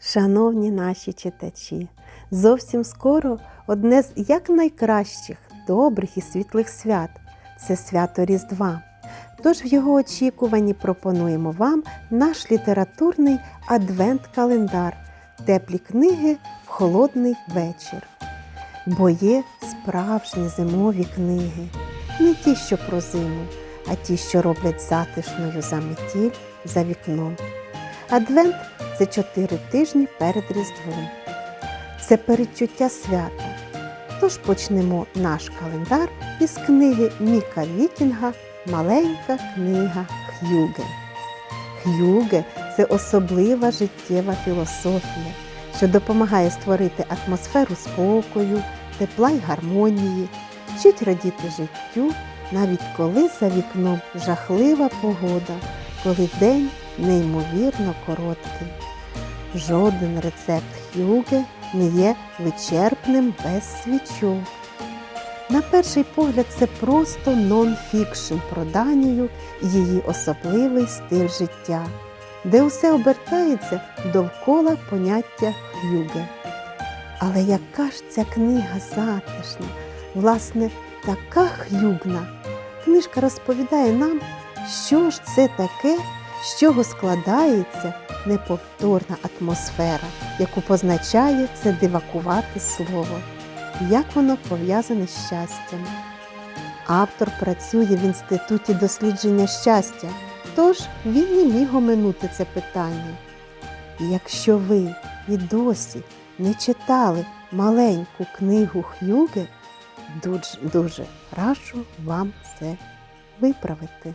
Шановні наші читачі, зовсім скоро одне з якнайкращих, добрих і світлих свят це свято Різдва. Тож в його очікуванні пропонуємо вам наш літературний адвент-календар Теплі книги в холодний вечір. Бо є справжні зимові книги, не ті, що про зиму, а ті, що роблять затишною заметіль за вікном. Адвент це чотири тижні перед Різдвом. Це передчуття свята. Тож почнемо наш календар із книги Міка Вікінга Маленька книга Х'юге. Х'юге це особлива життєва філософія, що допомагає створити атмосферу спокою, тепла й гармонії, вчить радіти життю, навіть коли за вікном жахлива погода, коли день неймовірно короткий. Жоден рецепт Х'юге не є вичерпним без свічок. На перший погляд, це просто нон-фікшн про Данію і її особливий стиль життя, де усе обертається довкола поняття Х'юге. Але яка ж ця книга затишна, власне, така х'югна. Книжка розповідає нам, що ж це таке, з чого складається неповторна атмосфера, яку позначає це дивакувате слово, як воно пов'язане з щастям. Автор працює в інституті дослідження щастя, тож він не міг оминути це питання. Якщо ви і досі не читали маленьку книгу Х'юге, дуже, дуже раджу вам це виправити.